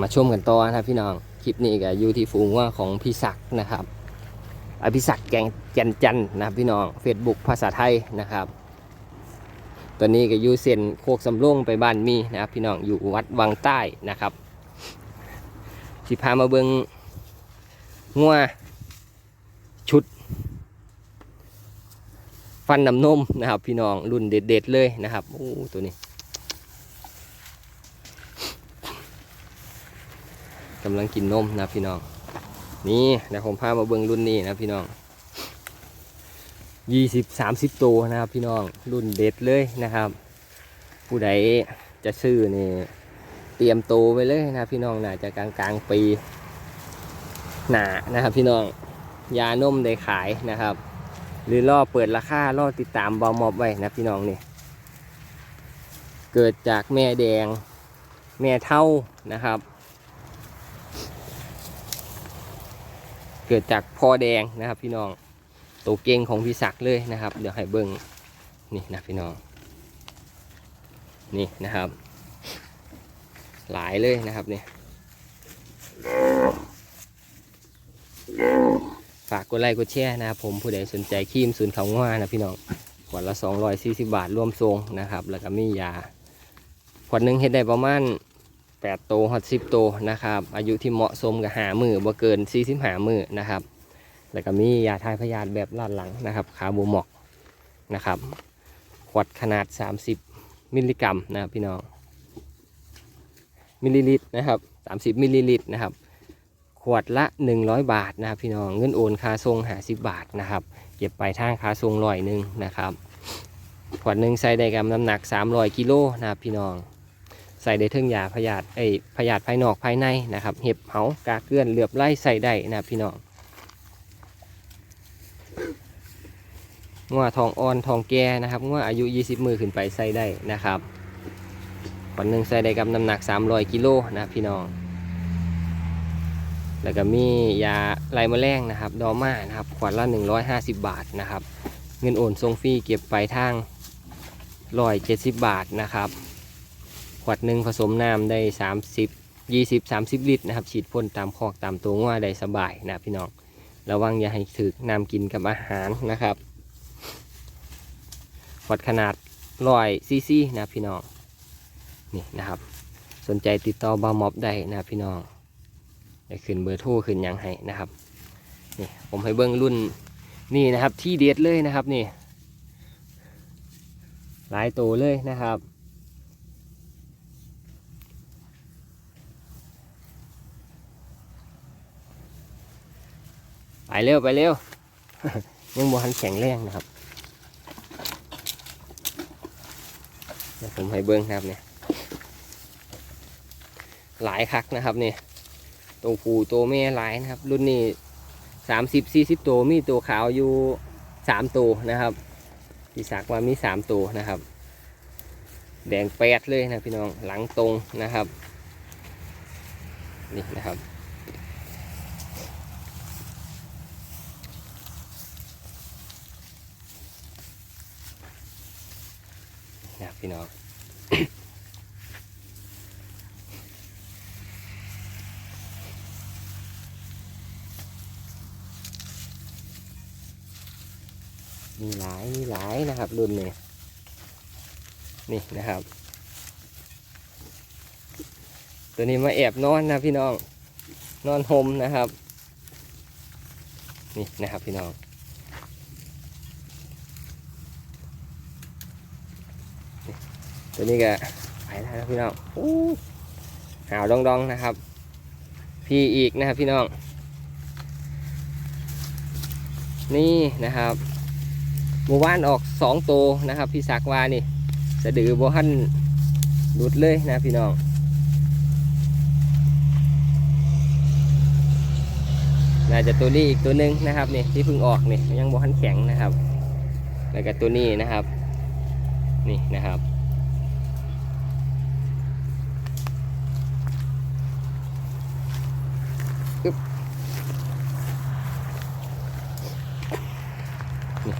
มาชมกันต่อนะครับพี่น้องคลิปนี้ก็อยู่ที่ฝูงว่าของพี่ศักดิ์นะครับอภิศักดิ์แกงจันจันนะครับพี่น้อง Facebook ภาษาไทยนะครับ ตอนนี้ก็อยู่เส้นโคกสำโรงไปบ้านมีนะครับพี่น้องอยู่วัดวังใต้นะครับสิพามาเบิงงัวชุด ฟันน้ำนมนะครับ พี่น้องรุ่นเด็ดๆเลยนะครับโอ้ตัวนี้ กำลังกินนมนะพี่น้อง นี่นะผมพามาเบิงรุ่นนี้นะพี่น้องยี่สิบสามสิบตัวนะครับพี่น้องรุ่นเด็ดเลยนะครับ ผู้ใดจะซื้อนี่เตรียมโตวไว้เลยนะพี่น้องน่าจะกลางกลางๆปีหนานะครับพี่น้องยานมได้ขายนะครับ หรือล่อเปิดราคาล่อติดตามบอมอบไว้นะพี่น้องนี่เกิดจากแม่แดง แม่เท่านะครับ กิดจากพ่อแดงนะครับ พี่น้องตัวเก่งของพี่ศักดิ์เลยนะครับ เดี๋ยวให้เบิ้งนี่นะพี่น้องนี่นะครับ หลายเลยนะครับนี่ฝากกดไลค์กดแชร์นะครับผมผู้ใดสนใจครีมศูนย์เขาง่านะพี่น้องขวดละ 240 บาทรวมทรงนะครับ แล้วก็มียาขวดหนึ่งเฮ็ดได้ประมาณ 8โตฮอต10โตนะครับ อายุที่เหมาะสมกับหามือบ่เกิน40หามือนะครับ แล้วก็มียาทายพยาธิแบบลาดหลังนะครับคาบูมอกนะครับ ขวดขนาด 30 มิลลิกรัมนะครับพี่น้อง มิลลิลิตรนะครับ 30 มิลลิลิตรนะครับ ขวดละ 100 บาทนะครับพี่น้อง เงินโอนค่าทรงหาสิบาทนะครับเก็บไปทางค่าทรงร้อยหนึ่งนะครับ ขวดหนึ่งใส่ได้กับน้ำหนัก 300 กิโลนะครับพี่น้อง ใส่ได้เทิงยาพยาธิไอพยาธิภายนอกภายในนะครับ เห็บเหากาเกลื่อนเหลือบไล่ใส่ได้นะพี่น้องงัวทองอ่อนทองแก่นะครับงัวอายุ 20 มือขึ้นไปใส่ได้นะครับขวดหนึ่งใส่ได้กับน้ำหนัก 300 กิโลนะพี่น้อง แล้วก็มียาล่แมลงนะครับ ดอม่านะครับ ขวดละ 150 บาทนะครับ เงินโอนทรงฟรีเก็บไปลายทาง170 บาทนะครับ ขวดหนึ่งผสมน้ำได้ 30 20 30 ลิตรนะครับ ฉีดพ่นตามคอกตามตัวว่าได้สบายนะพี่น้อง ระวังอย่าให้ถึกน้ำกินกับอาหารนะครับ ขวดขนาดร้อยซีซีนะพี่น้อง นี่นะครับ สนใจติดต่อบาร์มอบได้นะพี่น้องจะขึ้นเบอร์โทรขึ้นยังให้นะครับ นี่ผมให้เบิ้งรุ่นนี่นะครับที่เด็ดเลยนะครับนี่ หลายตัวเลยนะครับ ไปเร็วไปเร็ว ยังบ่ทันแข็งแรงนะครับเดี๋ยวผมให้เบิ้งครับเนี่ย หลายคักนะครับเนี่ยตัวผู้ตัวแม่หลายนะครับ รุ่นนี้สามสิบสี่สิบตัวมีตัวขาวอยู่สามตัวนะครับพี่ศักว่ามีสามตัวนะครับ แดงแปดเลยนะพี่น้องหลังตรงนะครับ นี่นะครับ นะพี่น้องมีหลายมีหลายนะครับรุ่นนี้นี่นะครับ ตัวนี้มาแอบนอนนะพี่น้อง นอนห่มนะครับ นี่นะครับพี่น้อง ตัวนี้ก็ไปได้แล้วพี่น้องอู้หาวดองๆนะครับ พี่อีกนะครับพี่น้อง นี่นะครับหมู่บ้านออกสองตัวนะครับ พี่ศักวานี่สะดือบ่หันหลุดเลยนะพี่น้องน่าจะตัวนี้อีกตัวหนึ่งนะครับนี่ที่เพิ่งออกนี่ยังบ่หันแข็งนะครับ แล้วก็ตัวนี้นะครับ นี่นะครับ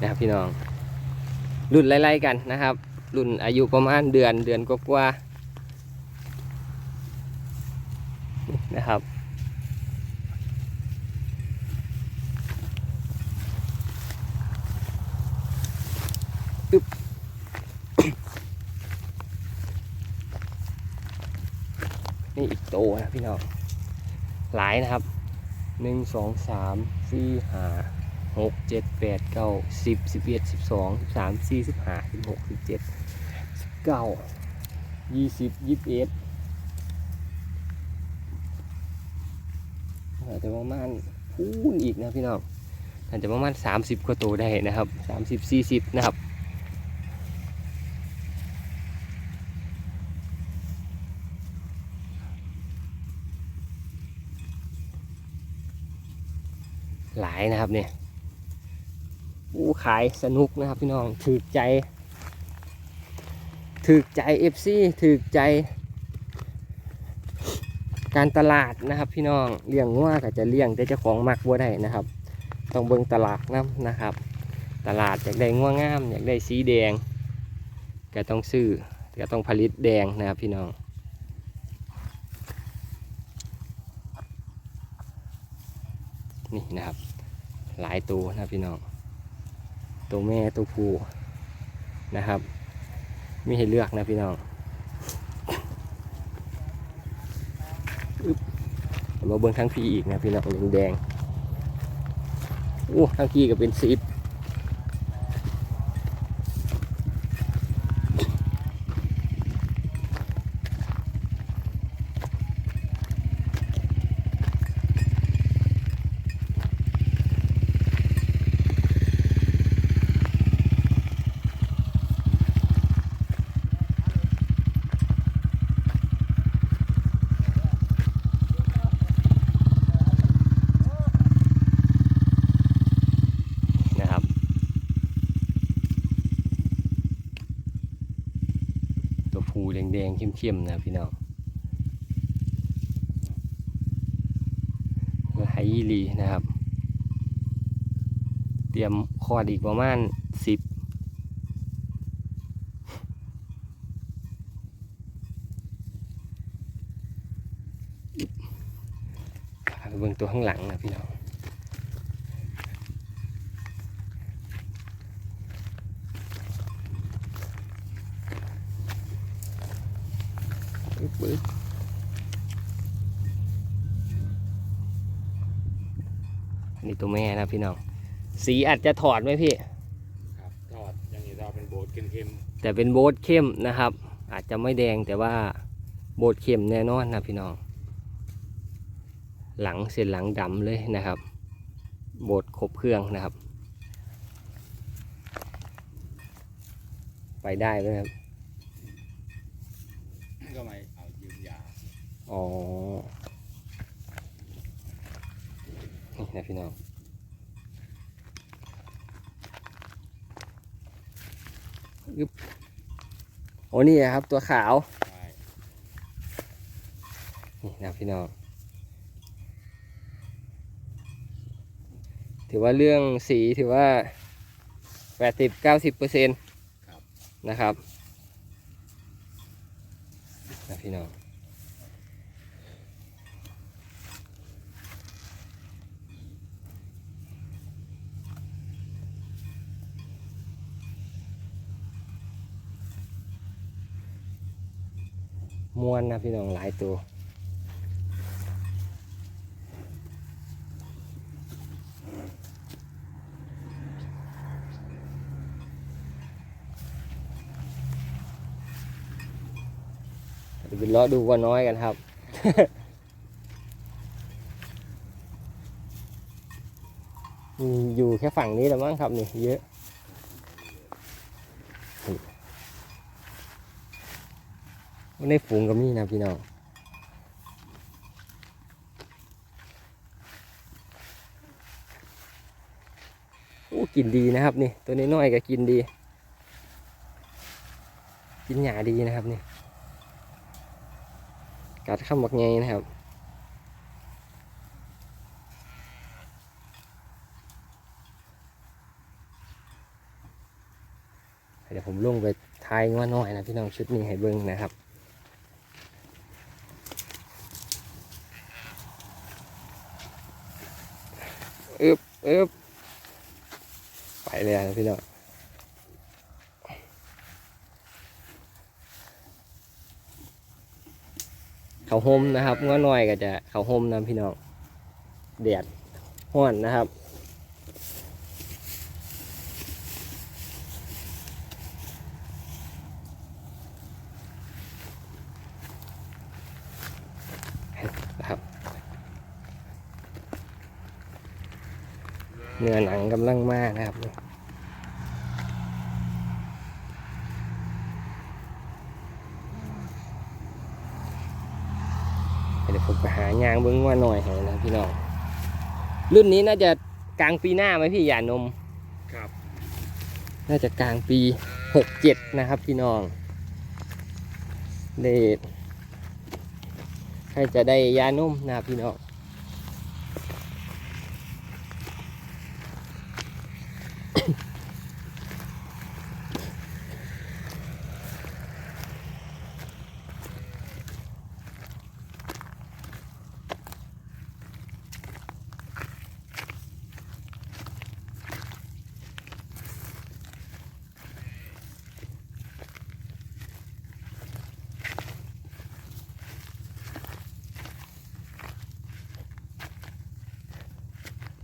นะครับพี่น้อง รุ่นไล่ๆกันนะครับ รุ่นอายุประมาณเดือนเดือนกว่าๆนะครับอึบนี่อีกโตนะพี่น้อง หลายนะครับหนึ่งสองสามสี่ห้า หกเจ็ดแปดเก้าสิบสิบเอ็ดสิบสองสิบสามสี่สิบห้าสิบหกสิบเจ็ดสิบเก้ายี่สิบยี่สิบเอ็ดอาจจะประมาณพูนอีกนะพี่น้องอาจจะประมาณสามสิบกว่าตัวได้นะครับสามสิบสี่สิบนะครับหลายนะครับเนี่ย อู้ขายสนุกนะครับพี่น้องถือใจถือใจ FC ถือใจการตลาดนะครับพี่น้องเลี้ยงงัวก็จะเลี้ยงแต่เจ้าของมักบัวได้นะครับ ต้องเบิ่งตลาดน้ำนะครับ ตลาดอยากได้งัวงามอยากได้สีแดง ก็ต้องซื้อก็ต้องผลิตแดงนะครับพี่น้องนี่นะครับ หลายตัวนะพี่น้อง ตัวแม่ตัวผู้นะครับ มีให้เลือกนะพี่น้องมาเบิ้งทั้งพี่อีกนะพี่น้องแดงๆอู้ทั้งพี่ก็เป็นสิบนะครับ ตัวผู้แดงๆ เข้มๆนะพี่น้องคือไฮยีรีนะครับ เตรียมคอดอีกประมาณสิบวิ่งตัวข้างหลังนะพี่น้อง ปึ๊บปึ๊บอันนี้ตัวแม่นะพี่น้อง สีอาจจะถอดไหมพี่ ครับทอดอย่างนี้เราเป็นโบดเค็มแต่เป็นโบทเข้มนะครับ อาจจะไม่แดงแต่ว่าโบทเข้มแน่นอนนะพี่น้อง หลังเส้นหลังดำเลยนะครับ โบทครบเครื่องนะครับ ไปได้ไหมครับ ๆก็ไม่เอายืมยา อ๋อ นี่นะพี่น้องอึบโอ้นี่นะครับตัวขาว นี่นะพี่น้อง ถือว่าเรื่องสีถือว่าแปดสิบเก้าสิบเปอร์เซ็นต์นะครับนะพี่น้อง มวนนะพี่น้องหลายตัวเดี๋ยวไปเลาะดูว่าน้อยกันครับอยู่แค่ฝั่งนี้แหละมั้งครับนี่เยอะ ในฝูงก็มีนะพี่น้องโอ้กินดีนะครับนี่ ตัวนี้น้อยๆก็กินดี กินหยาดีนะครับนี่ กัดข้ามบักไงนะครับเดี๋ยวผมลงไปทายว่าน้อยนะพี่น้องชุดนี้ให้เบิ้งนะครับ อึบอึบไปเลยนะพี่น้องเขาห่มนะครับง้อหน่อยก็จะเขาห่มนะพี่น้องแดดห้อนนะครับ เนื้อหนังกำลังมากนะครับเดี๋ยวผมไปหายางเบิ้งว่าหน่อยให้นะพี่น้องรุ่นนี้น่าจะกลางปีหน้าไหมพี่หยานมครับ น่าจะกลางปีหกเจ็ดนะครับพี่น้องเดทใครจะได้ยานุ่มนะครับพี่น้อง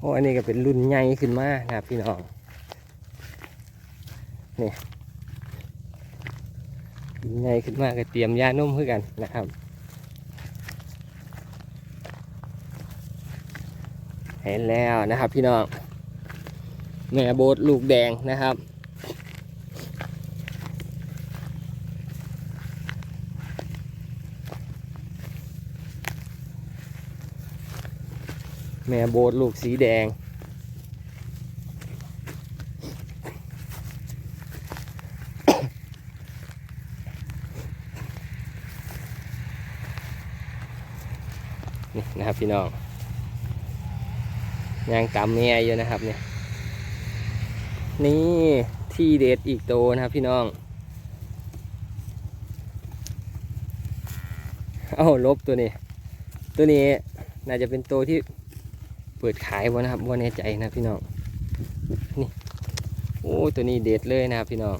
โอ้อันนี้ก็เป็นรุ่นใหญ่ขึ้นมานะครับพี่น้องนี่รุ่นใหญ่ขึ้นมาก็เตรียมยานุ่มเพื่อกันนะครับเห็นแล้วนะครับพี่น้องแม่โบดลูกแดงนะครับ แม่โบดลูกสีแดง นี่นะครับพี่น้องยางกำเมียอยู่นะครับเนี่ยนี่ที่เด็ดอีกโตวนะครับพี่น้องเอาลบตัวนี้ ตัวนี้น่าจะเป็นตัวที่ เปิดขายวะนะครับว่าแน่ใจนะพี่น้องนี่โอ้ตัวนี้เด็ดเลยนะครับพี่น้อง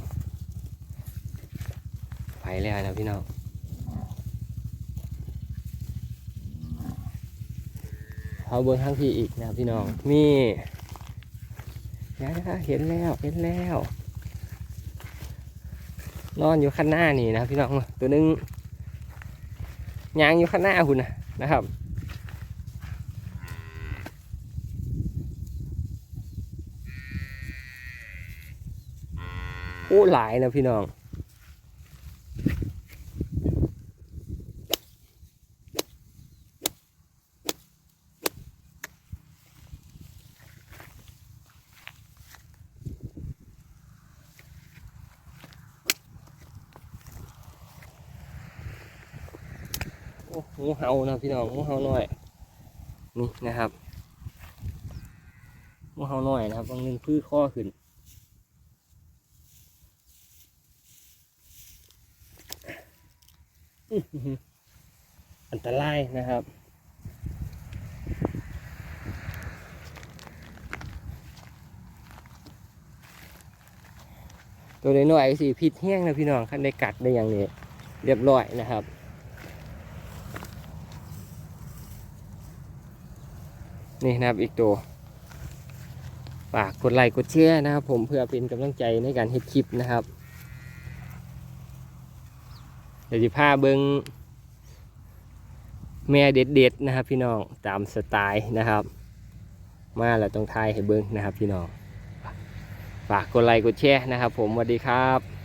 ไปแล้วนะพี่น้องเอาเบนข้างพี่อีกนะครับพี่น้องมีนะเห็นแล้วเห็นแล้ว นอนอยู่ข้างหน้านี่นะพี่น้องตัวหนึงยางอยู่ข้างหน้าคุณนะนะครับ โอ้หลายนะพี่น้องโอ้งูเห่านะพี่น้องงูเห่าหน่อยนี่นะครับงูเห่าหน่อยนะครับบางนึงพื้อข้อขึ้น อันตรายนะครับตัวน้อยๆสิพิษแห้งนะพี่น้องคันได้กัดได้อย่างนี้เรียบร้อยนะครับ นี่นะครับอีกตัวฝากกดไลค์กดแชร์นะครับ ผมเพื่อเป็นกำลังใจในการเฮ็ดคลิปนะครับ เดี๋ยวจะพาเบิงแม่เด็ดๆนะครับ พี่น้องตามสไตล์นะครับ มาแล้วต้องทายให้เบิงนะครับ พี่น้องฝากกดไลค์กดแชร์นะครับ ผมสวัสดีครับ